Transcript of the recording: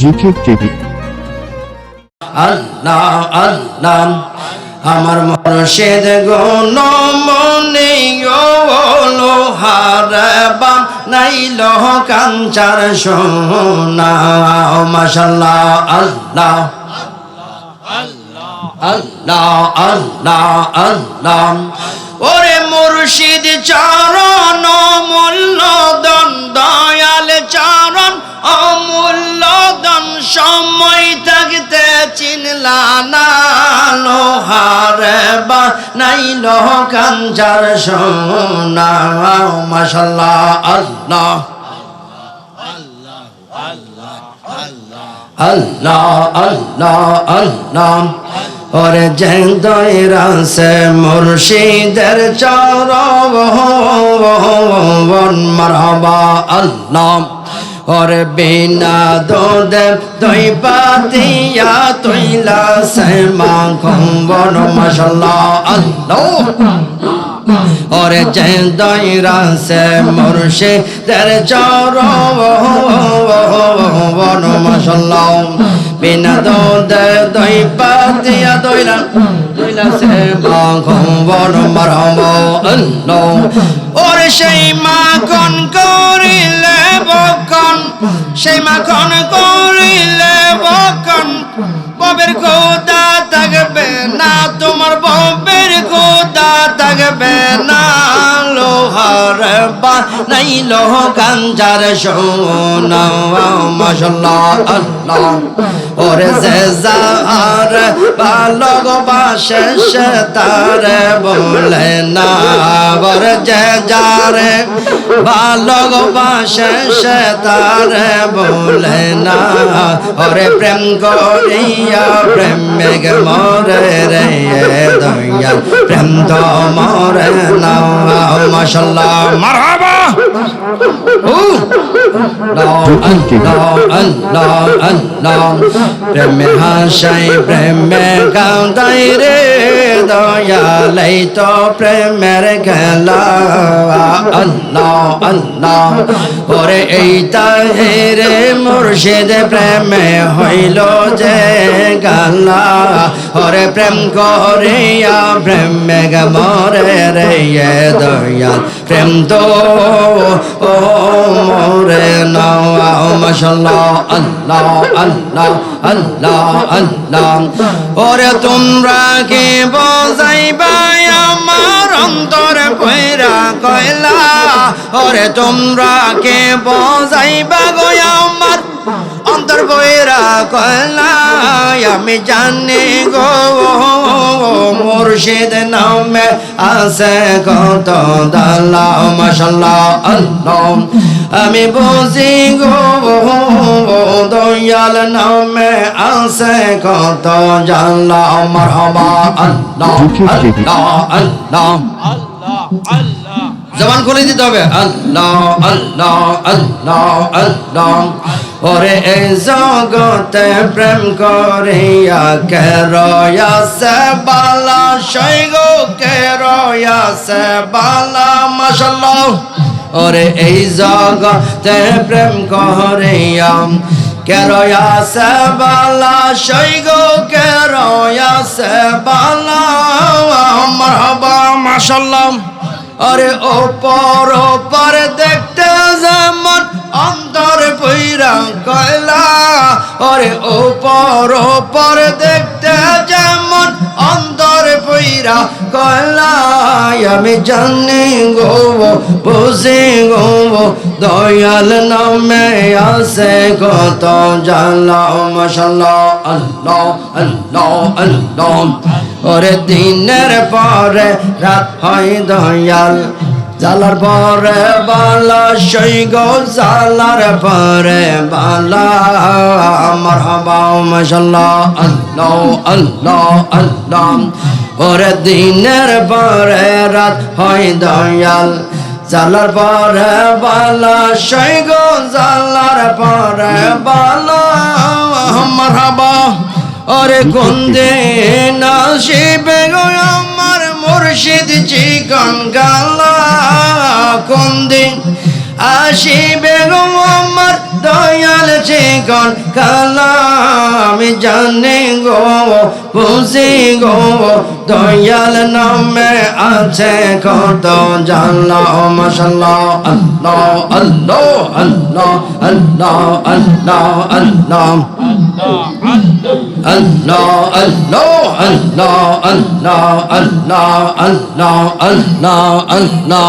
GK TV আল্লাহ আল্লাহ, আমার মরশেদ গুণ মনে লোহার বাম নাইল কাঞ্চার সোনা। মাশাল্লাহ, আল্লাহ। আল্লাহ আল্লাহ আল্লাহ। ওরে মুর্শিদ চরণ মূল্য দন দয়াল চরণ, অমূল্য দন সময় থাকতে চিনলা না লোহার বা নাই কাঞ্জার সোনা। মাশাল্লাহ, আল্লাহ। আল্লাহ আল্লাহ আল্লাহ। ওরে জেন্দরাসে মুর্শিদের চরণ মারহাবা, আল্লাহ। ওরে বিনা দোদে দই পাতিয়া তৈলা সে মা খম্বর মাশাল্লাহ আল্লাহ ওরে জেন্দইরা সে মুর্শে দের চরণ মাশাল্লাহ বিনা দোদে দই পাতিয়া দইলা দইলা সে মা খম্বর মারহাবা আল্লাহ ওরে সেই মা কোন করিলে বকন সেই মাখন করিলে বকন ববের খোদা থাকবে না তোমার লোহার বা নাই লোহ গাঞ্জার সোনা। মাশাল্লাহ ওরে যে বালক বাসে তার বলে না। ওর বালক বাসে তার বলে না। ওরে প্রেম করিয়া প্রেম মেঘ মরে রে দয়াল প্রেম তো মরে না। মাশাল্লাহ। মারহাবা ও আল্লাহ আল্লাহ আল্লাহ প্রেমে হাসাই প্রেমে গাঁদাই রে দয়ালাই তো প্রেমের খেলা আল্লাহ আল্লাহ ওরে এই রে মুর্শিদ প্রেমে হইল যে গালা ওরে প্রেম করিয়া প্রেমে মরে রে দয়াল প্রেম তো ও মোরে নাও মাশাল্লাহ আল্লাহ আল্লাহ আল্লাহ আল্লাহ। ওরে তোমরা কে বজাইবা আমার অন্তর কইরা কয়লা? ওরে তোমরা কে বজাইবা গো আমার অন্তর বইরা কয়লা? আমি জানি গো, মুর্শিদ নামে আছে কত দাল্লা, মাশাল্লাহ, আল্লাহ। আমি বুঝি গো, দয়াল নামে আছে কত জানলা মারহাবা আল্লাহ আল্লাহ আল্লাহ। জবান খুলে দিতে হবে। আল্লাহ আল্লাহ আল্লাহ আল্লাহ। ওরে এই জগতে প্রেম করিয়া কে রয়াসে বালা? শৈগ কে রয়াসে বালা? মাশাল্লাহ ওরে এই জগতে প্রেম করিয়া কে রয়াসে বালা শৈগ কে রয়াসে বালা, মারহাবা, মাশাল্লাহ। আরে ওপর ওপর দেখতে যেমন অন্তর পইরা কয়লা। আরে ওপর ওপর দেখতে যেমন অন্তর পইরা কয়লা। আমি জানি গো বুঝি গো দয়াল নামে আছে কত জানলা মশাল্লাহ, আল্লাহ আল্লাহ আল্লাহ। ওরে দিনের পরে রাত হয় দয়াল জালার পরে বালা, সই জালার পরে বালা। আমার হবা মশাল্লাহ, আল্লাহ আল্লাহ আল্লাহ। ওরে দিনের পরে রাত হয় দয়াল। জালার পরে বালা, সই গো জালার পরে বালা। আমার হবা ওরে কুন্দে নাসিবে গো আমার মুর্শিদ চিকন গালা। কুন্দে আসিবে গো আমার দয়াল চিকন কালামি জানে গো বুঝি গো দয়াল নামে আছে কত জানলা মাশাল্লাহ আল্লাহ আল্লাহ আল্লাহ আল্লাহ আল্লাহ আল্লাহ আল্লাহ আল্লাহ আল্লাহ আল্লাহ আল্লাহ আল্লাহ আল্লাহ আল্লাহ